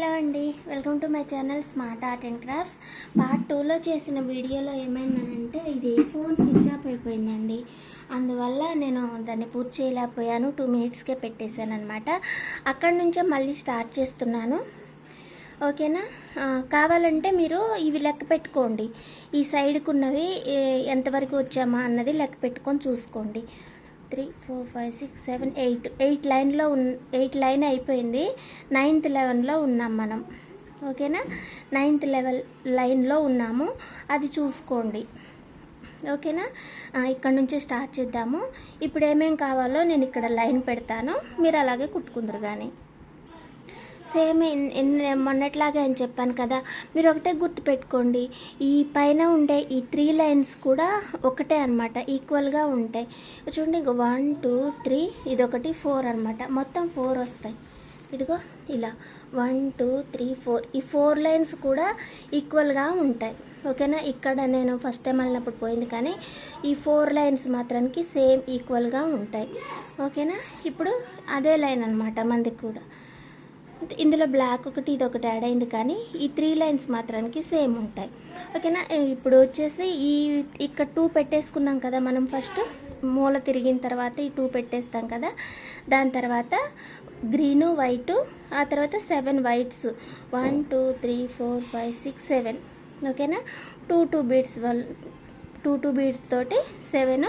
Hello అండి. Welcome to my channel smart art and crafts. Part టూలో చేసిన వీడియోలో ఏమైందనంటే ఇది ఫోన్ స్విచ్ ఆఫ్ అయిపోయిందండి. అందువల్ల నేను దాన్ని పూర్తి చేయలేకపోయాను. టూ మినిట్స్కే పెట్టేశాను అనమాట అక్కడి నుంచే మళ్ళీ స్టార్ట్ చేస్తున్నాను. ఓకేనా? కావాలంటే మీరు ఇవి లెక్క పెట్టుకోండి. ఈ సైడ్కున్నవి ఎంతవరకు వచ్చామా అన్నది లెక్క పెట్టుకొని చూసుకోండి. Three four five six seven eight. Eight లైన్లో ఉన్ ఎయిట్ లైన్ అయిపోయింది. నైన్త్ లెవెన్లో ఉన్నాం మనం. ఓకేనా? నైన్త్ లెవెల్ లైన్లో ఉన్నాము. అది చూసుకోండి. ఓకేనా? ఇక్కడ నుంచి స్టార్ట్ చేద్దాము. ఇప్పుడు ఏమేం కావాలో నేను ఇక్కడ లైన్ పెడతాను. మీరు అలాగే కుట్టుకుందరు కానీ సేమ్ ఇన్- మొన్నట్లాగే అని చెప్పాను కదా. మీరు ఒకటే గుర్తుపెట్టుకోండి ఈ పైన ఉండే ఈ త్రీ లైన్స్ కూడా ఒకటే అనమాట ఈక్వల్గా ఉంటాయి. చూడండి ఇంక వన్ టూ త్రీ ఇదొకటి ఫోర్ అనమాట మొత్తం ఫోర్ వస్తాయి. ఇదిగో ఇలా వన్ టూ త్రీ ఫోర్. ఈ ఫోర్ లైన్స్ కూడా ఈక్వల్గా ఉంటాయి. ఓకేనా? ఇక్కడ నేను ఫస్ట్ టైం వెళ్ళినప్పుడు పోయింది కానీ ఈ ఫోర్ లైన్స్ మాత్రానికి సేమ్ ఈక్వల్గా ఉంటాయి. ఓకేనా? ఇప్పుడు అదే లైన్ అనమాట మందికి కూడా. ఇందులో బ్లాక్ ఒకటి ఇది ఒకటి యాడ్ అయింది కానీ ఈ త్రీ లైన్స్ మాత్రానికి సేమ్ ఉంటాయి. ఓకేనా ఇప్పుడు వచ్చేసి ఈ ఇక్కడ టూ పెట్టేసుకున్నాం కదా మనం ఫస్ట్ మూల తిరిగిన తర్వాత ఈ టూ పెట్టేస్తాం కదా. దాని తర్వాత గ్రీను వైటు ఆ తర్వాత seven whites one two three four five six seven ఓకేనా టూ టూ బీడ్స్ వల్ టూ టూ బీడ్స్ తోటి సెవెన్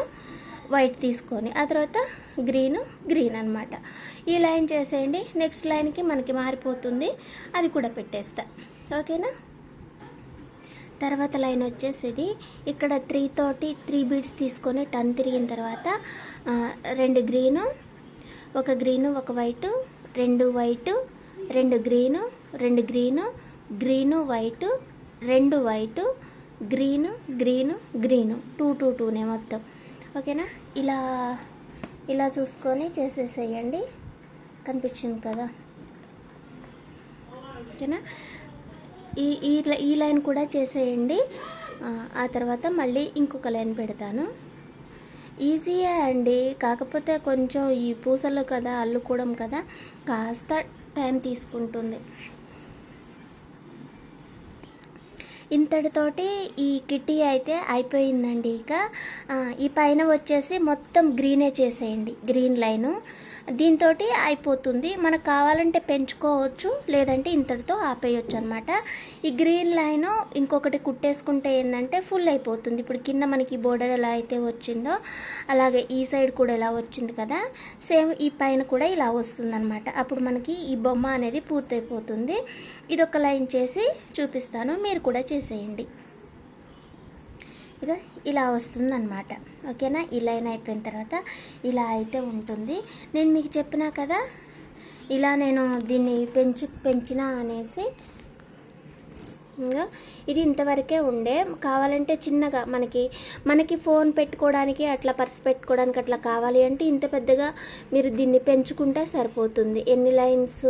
వైట్ తీసుకొని ఆ తర్వాత గ్రీన్ గ్రీన్ అన్నమాట. ఈ లైన్ చేసేయండి. నెక్స్ట్ లైన్కి మనకి మారిపోతుంది. అది కూడా పెట్టేస్తా. ఓకేనా? తర్వాత లైన్ వచ్చేసేది. ఇక్కడ త్రీ తోటి త్రీ బీడ్స్ తీసుకొని టన్ తిరిగిన తర్వాత రెండు గ్రీను ఒక గ్రీను ఒక వైటు రెండు వైటు రెండు గ్రీను రెండు గ్రీను గ్రీను వైటు రెండు white green green green two two టూనే మొత్తం. ఓకేనా? ఇలా ఇలా చూసుకొని చేసేసేయండి. కనిపించింది కదా? ఓకేనా? ఈ ఈ ఈ లైన్ కూడా చేసేయండి. ఆ తర్వాత మళ్ళీ ఇంకొక లైన్ పెడతాను. ఈజీయే అండి. కాకపోతే కొంచెం ఈ పూసలు కదా అల్లుకోవడం కదా కాస్త టైం తీసుకుంటుంది. ఇంతటితోటి ఈ కిట్టి అయితే అయిపోయిందండి ఇక. ఈ పైన వచ్చేసి మొత్తం గ్రీనే చేసేయండి. Green line. దీంతో అయిపోతుంది. మనకు కావాలంటే పెంచుకోవచ్చు లేదంటే ఇంతటితో ఆపేయచ్చు అనమాట ఈ గ్రీన్ లైన్ ఇంకొకటి కుట్టేసుకుంటే ఏంటంటే ఫుల్ అయిపోతుంది. ఇప్పుడు కింద మనకి బోర్డర్ ఎలా అయితే వచ్చిందో అలాగే ఈ సైడ్ కూడా ఎలా వచ్చింది కదా సేమ్ ఈ పైన కూడా ఇలా వస్తుంది అనమాట అప్పుడు మనకి ఈ బొమ్మ అనేది పూర్తయిపోతుంది. ఇది ఒక లైన్ చేసి చూపిస్తాను. మీరు కూడా చేసేయండి. ఇక ఇలా వస్తుంది అనమాట ఓకేనా? ఈ లైన్ అయిపోయిన తర్వాత ఇలా అయితే ఉంటుంది. నేను మీకు చెప్పినా కదా ఇలా నేను దీన్ని పెంచు పెంచినా అనేసి. ఇంకా ఇది ఇంతవరకే ఉండే. కావాలంటే చిన్నగా మనకి మనకి ఫోన్ పెట్టుకోవడానికి అట్లా పర్స్ పెట్టుకోవడానికి అట్లా కావాలి అంటే ఇంత పెద్దగా మీరు దీన్ని పెంచుకుంటే సరిపోతుంది. ఎన్ని లైన్స్?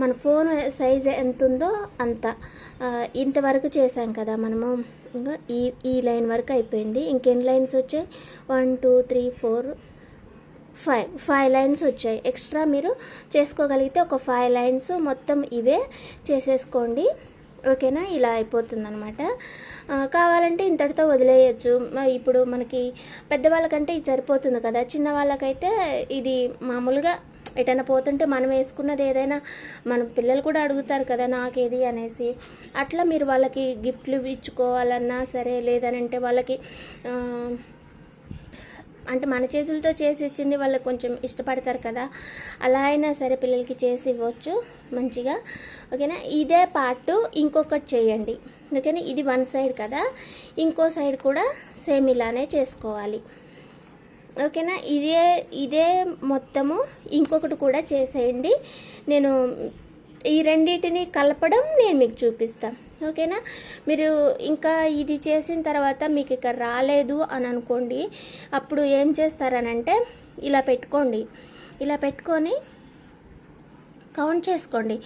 మన ఫోన్ సైజ్ ఎంత ఉందో అంత ఇంతవరకు చేసాం కదా మనము. ఇంకా ఈ ఈ లైన్ వరకు అయిపోయింది. ఇంకెన్ని లైన్స్ వచ్చాయి? One two three four five five lines వచ్చాయి. ఎక్స్ట్రా మీరు చేసుకోగలిగితే ఒక ఫైవ్ లైన్స్ మొత్తం ఇవే చేసేసుకోండి. ఓకేనా? ఇలా అయిపోతుంది అనమాట కావాలంటే ఇంతటితో వదిలేయచ్చు. ఇప్పుడు మనకి పెద్దవాళ్ళకంటే ఇది సరిపోతుంది కదా. చిన్న వాళ్ళకైతే ఇది మామూలుగా ఎటైనా పోతుంటే మనం వేసుకున్నది ఏదైనా మన పిల్లలు కూడా అడుగుతారు కదా నాకేది? అనేసి. అట్లా మీరు వాళ్ళకి గిఫ్ట్లు ఇచ్చుకోవాలన్నా సరే లేదనంటే వాళ్ళకి అంటే మన చేతులతో చేసి ఇచ్చింది వాళ్ళకి కొంచెం ఇష్టపడతారు కదా అలా అయినా సరే పిల్లలకి చేసి ఇవ్వచ్చు మంచిగా. ఓకేనా? ఇదే పార్ట్ ఇంకొకటి చేయండి. ఓకేనా? ఇది వన్ సైడ్ కదా ఇంకో సైడ్ కూడా సేమ్ ఇలానే చేసుకోవాలి. ఓకేనా? ఇదే ఇదే మొత్తము ఇంకొకటి కూడా చేసేయండి. నేను ఈ రెండింటిని కలపడం నేను మీకు చూపిస్తాను ఓకేనా? మీరు ఇంకా ఇది చేసిన తర్వాత మీకు ఇక రాలేదు అని అనుకోండి. అప్పుడు ఏం చేస్తారనంటే ఇలా పెట్టుకోండి. ఇలా పెట్టుకొని కౌంట్ చేసుకోండి.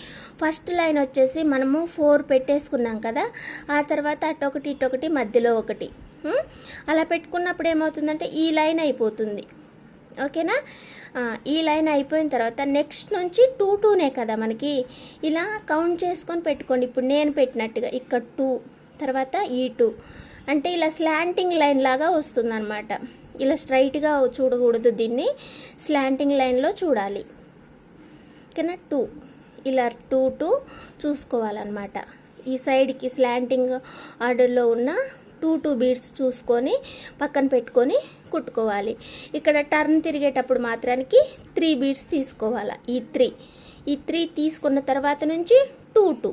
ఫస్ట్ లైన్ వచ్చేసి మనము ఫోర్ పెట్టేసుకున్నాం కదా? ఆ తర్వాత అటొకటి ఇటొకటి మధ్యలో ఒకటి. అలా పెట్టుకున్నప్పుడు ఏమవుతుందంటే ఈ లైన్ అయిపోతుంది. ఓకేనా? ఈ లైన్ అయిపోయిన తర్వాత నెక్స్ట్ నుంచి టూ టూనే కదా మనకి. ఇలా కౌంట్ చేసుకొని పెట్టుకోండి. ఇప్పుడు నేను పెట్టినట్టుగా ఇక్కడ టూ తర్వాత ఈ టూ. అంటే ఇలా స్లాంటింగ్ లైన్ లాగా వస్తుందన్నమాట. ఇలా స్ట్రైట్గా చూడకూడదు దీన్ని. స్లాంటింగ్ లైన్లో చూడాలి. ఓకేనా? టూ. ఇలా టూ టూ చూసుకోవాలన్నమాట. ఈ సైడ్కి స్లాంటింగ్ ఆర్డర్లో ఉన్న టూ టూ బీడ్స్ చూసుకొని పక్కన పెట్టుకొని కుట్టుకోవాలి. ఇక్కడ టర్న్ తిరిగేటప్పుడు మాత్రానికి త్రీ బీడ్స్ తీసుకోవాలి ఈ త్రీ. ఈ త్రీ తీసుకున్న తర్వాత నుంచి టూ టూ.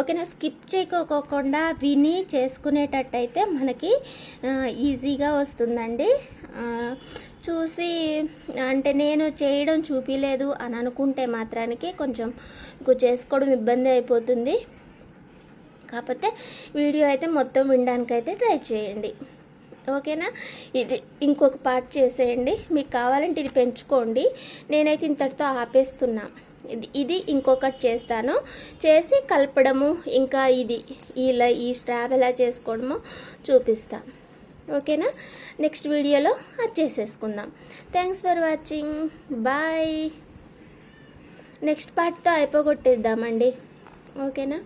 ఓకేనా? స్కిప్ చేయకోకుండా విని చేసుకునేటట్టయితే మనకి ఈజీగా వస్తుందండి. చూసి అంటే నేను చేయడం చూపిలేదు అని అనుకుంటే మాత్రానికి కొంచెం చేసుకోవడం ఇబ్బంది అయిపోతుంది. కాకపోతే వీడియో అయితే మొత్తం వినడానికైతే ట్రై చేయండి. ఓకేనా? ఇది ఇంకొక పార్ట్ చేసేయండి. మీకు కావాలంటే ఇది పెంచుకోండి. నేనైతే ఇంతటితో ఆపేస్తున్నా. ఇది ఇది ఇంకొకటి చేస్తాను. చేసి కలపడము ఇంకా ఇది ఇలా ఈ స్ట్రాబ్ ఎలా చేసుకోవడమో చూపిస్తాం. ఓకేనా? నెక్స్ట్ వీడియోలో అది చేసేసుకుందాం. Thanks for watching bye next పార్ట్తో అయిపోగొట్టేద్దామండి. ఓకేనా?